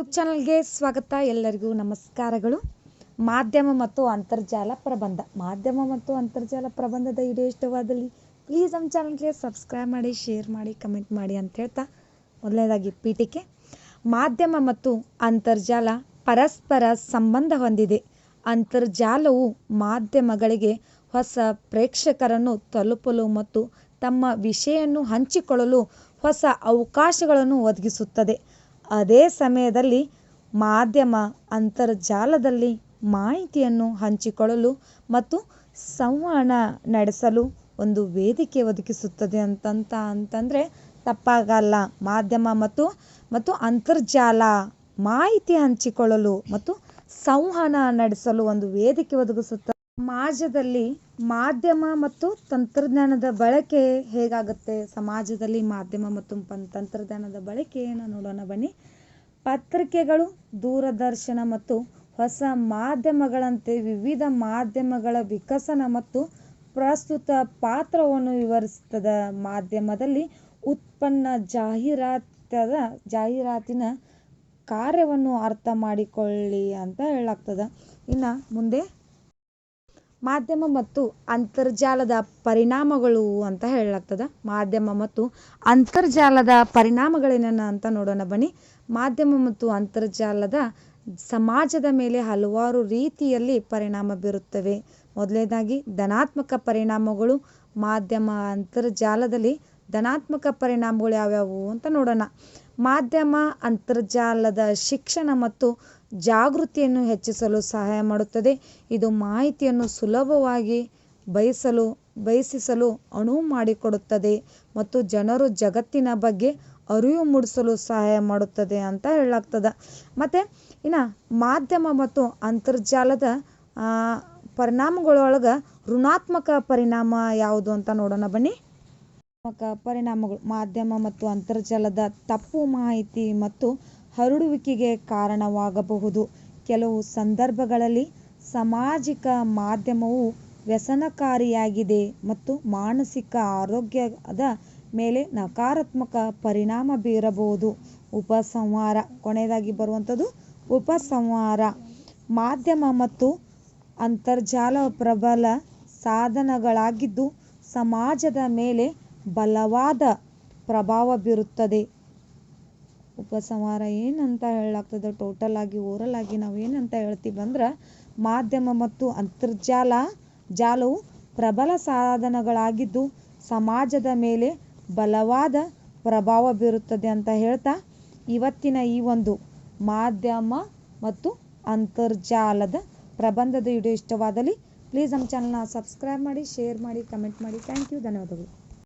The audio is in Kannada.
ಯೂಟ್ಯೂಬ್ ಚಾನಲ್ಗೆ ಸ್ವಾಗತ. ಎಲ್ಲರಿಗೂ ನಮಸ್ಕಾರಗಳು. ಮಾಧ್ಯಮ ಮತ್ತು ಅಂತರ್ಜಾಲ ಪ್ರಬಂಧ. ಮಾಧ್ಯಮ ಮತ್ತು ಅಂತರ್ಜಾಲ ಪ್ರಬಂಧದ ವಿಡಿಯೋ ಇಷ್ಟವಾದಲ್ಲಿ ಪ್ಲೀಸ್ ನಮ್ಮ ಚಾನಲ್ಗೆ ಸಬ್ಸ್ಕ್ರೈಬ್ ಮಾಡಿ ಶೇರ್ ಮಾಡಿ ಕಮೆಂಟ್ ಮಾಡಿ ಅಂತ ಹೇಳ್ತಾ ಮೊದಲನೇದಾಗಿ ಪೀಠಿಕೆ ಮಾಧ್ಯಮ ಮತ್ತು ಅಂತರ್ಜಾಲ ಪರಸ್ಪರ ಸಂಬಂಧ ಹೊಂದಿದೆ. ಅಂತರ್ಜಾಲವು ಮಾಧ್ಯಮಗಳಿಗೆ ಹೊಸ ಪ್ರೇಕ್ಷಕರನ್ನು ತಲುಪಲು ಮತ್ತು ತಮ್ಮ ವಿಷಯನ್ನು ಹಂಚಿಕೊಳ್ಳಲು ಹೊಸ ಅವಕಾಶಗಳನ್ನು ಒದಗಿಸುತ್ತದೆ. ಅದೇ ಸಮಯದಲ್ಲಿ ಮಾಧ್ಯಮ ಅಂತರ್ಜಾಲದಲ್ಲಿ ಮಾಹಿತಿಯನ್ನು ಹಂಚಿಕೊಳ್ಳಲು ಮತ್ತು ಸಂವಹನ ನಡೆಸಲು ಒಂದು ವೇದಿಕೆ ಒದಗಿಸುತ್ತದೆ ಅಂತಂತ ಅಂತಂದರೆ ತಪ್ಪಾಗಲ್ಲ. ಮಾಧ್ಯಮ ಮತ್ತು ಮತ್ತು ಅಂತರ್ಜಾಲ ಮಾಹಿತಿ ಹಂಚಿಕೊಳ್ಳಲು ಮತ್ತು ಸಂವಹನ ನಡೆಸಲು ಒಂದು ವೇದಿಕೆ ಒದಗಿಸುತ್ತದೆ ಸಮಾಜದಲ್ಲಿ ಮಾಧ್ಯಮ ಮತ್ತು ತಂತ್ರಜ್ಞಾನದ ಬಳಕೆ ಹೇಗಾಗುತ್ತೆ? ಸಮಾಜದಲ್ಲಿ ಮಾಧ್ಯಮ ಮತ್ತು ತಂತ್ರಜ್ಞಾನದ ಬಳಕೆಯನ್ನು ನೋಡೋಣ ಬನ್ನಿ. ಪತ್ರಿಕೆಗಳು, ದೂರದರ್ಶನ ಮತ್ತು ಹೊಸ ಮಾಧ್ಯಮಗಳಂತೆ ವಿವಿಧ ಮಾಧ್ಯಮಗಳ ವಿಕಸನ ಮತ್ತು ಪ್ರಸ್ತುತ ಪಾತ್ರವನ್ನು ವಿವರಿಸ್ತದ ಮಾಧ್ಯಮದಲ್ಲಿ ಉತ್ಪನ್ನ ಜಾಹೀರಾತದ ಜಾಹೀರಾತಿನ ಕಾರ್ಯವನ್ನು ಅರ್ಥ ಮಾಡಿಕೊಳ್ಳಿ ಅಂತ ಹೇಳಾಗ್ತದ ಇನ್ನು ಮುಂದೆ ಮಾಧ್ಯಮ ಮತ್ತು ಅಂತರ್ಜಾಲದ ಪರಿಣಾಮಗಳು ಅಂತ ಹೇಳಲಾಗ್ತದ. ಮಾಧ್ಯಮ ಮತ್ತು ಅಂತರ್ಜಾಲದ ಪರಿಣಾಮಗಳೇನೇನು ಅಂತ ನೋಡೋಣ ಬನ್ನಿ. ಮಾಧ್ಯಮ ಮತ್ತು ಅಂತರ್ಜಾಲದ ಸಮಾಜದ ಮೇಲೆ ಹಲವಾರು ರೀತಿಯಲ್ಲಿ ಪರಿಣಾಮ ಬೀರುತ್ತವೆ. ಮೊದಲನೇದಾಗಿ, ಧನಾತ್ಮಕ ಪರಿಣಾಮಗಳು. ಮಾಧ್ಯಮ ಅಂತರ್ಜಾಲದಲ್ಲಿ ಧನಾತ್ಮಕ ಪರಿಣಾಮಗಳು ಯಾವ್ಯಾವು ಅಂತ ನೋಡೋಣ. ಮಾಧ್ಯಮ, ಅಂತರ್ಜಾಲದ ಶಿಕ್ಷಣ ಮತ್ತು ಜಾಗೃತಿಯನ್ನು ಹೆಚ್ಚಿಸಲು ಸಹಾಯ ಮಾಡುತ್ತದೆ. ಇದು ಮಾಹಿತಿಯನ್ನು ಸುಲಭವಾಗಿ ಬಯಸಲು, ಬಯಸಿಸಲು ಅನುವು ಮಾಡಿಕೊಡುತ್ತದೆ ಮತ್ತು ಜನರು ಜಗತ್ತಿನ ಬಗ್ಗೆ ಅರಿವು ಮೂಡಿಸಲು ಸಹಾಯ ಮಾಡುತ್ತದೆ ಅಂತ ಹೇಳಾಗ್ತದೆ ಮತ್ತು ಇನ್ನು ಮಾಧ್ಯಮ ಮತ್ತು ಅಂತರ್ಜಾಲದ ಪರಿಣಾಮಗಳೊಳಗೆ ಋಣಾತ್ಮಕ ಪರಿಣಾಮ ಯಾವುದು ಅಂತ ನೋಡೋಣ ಬನ್ನಿ. ಪರಿಣಾಮಗಳು, ಮಾಧ್ಯಮ ಮತ್ತು ಅಂತರ್ಜಾಲದ ತಪ್ಪು ಮಾಹಿತಿ ಮತ್ತು ಹರಡುವಿಕೆಗೆ ಕಾರಣವಾಗಬಹುದು. ಕೆಲವು ಸಂದರ್ಭಗಳಲ್ಲಿ ಸಾಮಾಜಿಕ ಮಾಧ್ಯಮವು ವ್ಯಸನಕಾರಿಯಾಗಿದೆ ಮತ್ತು ಮಾನಸಿಕ ಆರೋಗ್ಯದ ಮೇಲೆ ನಕಾರಾತ್ಮಕ ಪರಿಣಾಮ ಬೀರಬಹುದು. ಉಪಸಂಹಾರ, ಕೊನೆಯದಾಗಿ ಬರುವಂಥದ್ದು ಉಪಸಂಹಾರ. ಮಾಧ್ಯಮ ಮತ್ತು ಅಂತರ್ಜಾಲ ಪ್ರಬಲ ಸಾಧನಗಳಾಗಿದ್ದು ಸಮಾಜದ ಮೇಲೆ ಬಲವಾದ ಪ್ರಭಾವ ಬೀರುತ್ತದೆ. ಉಪಸಂಹಾರ ಏನಂತ ಹೇಳಾಗ್ತದೆ ಟೋಟಲ್ ಆಗಿ ಓರಲ್ ಆಗಿ ನಾವು ಏನಂತ ಹೇಳ್ತೀವಿ ಅಂದ್ರೆ ಮಾಧ್ಯಮ ಮತ್ತು ಅಂತರ್ಜಾಲ, ಜಾಲವು ಪ್ರಬಲ ಸಾಧನಗಳಾಗಿದ್ದು ಸಮಾಜದ ಮೇಲೆ ಬಲವಾದ ಪ್ರಭಾವ ಬೀರುತ್ತದೆ ಅಂತ ಹೇಳ್ತಾ ಇವತ್ತಿನ ಈ ಒಂದು ಮಾಧ್ಯಮ ಮತ್ತು ಅಂತರ್ಜಾಲದ ಪ್ರಬಂಧದ ವಿಡಿಯೋ ಇಷ್ಟವಾದಲ್ಲಿ ಪ್ಲೀಸ್ ನಮ್ಮ ಚಾನಲ್ನ ಸಬ್ಸ್ಕ್ರೈಬ್ ಮಾಡಿ ಶೇರ್ ಮಾಡಿ ಕಮೆಂಟ್ ಮಾಡಿ. ಥ್ಯಾಂಕ್ ಯು ಧನ್ಯವಾದಗಳು.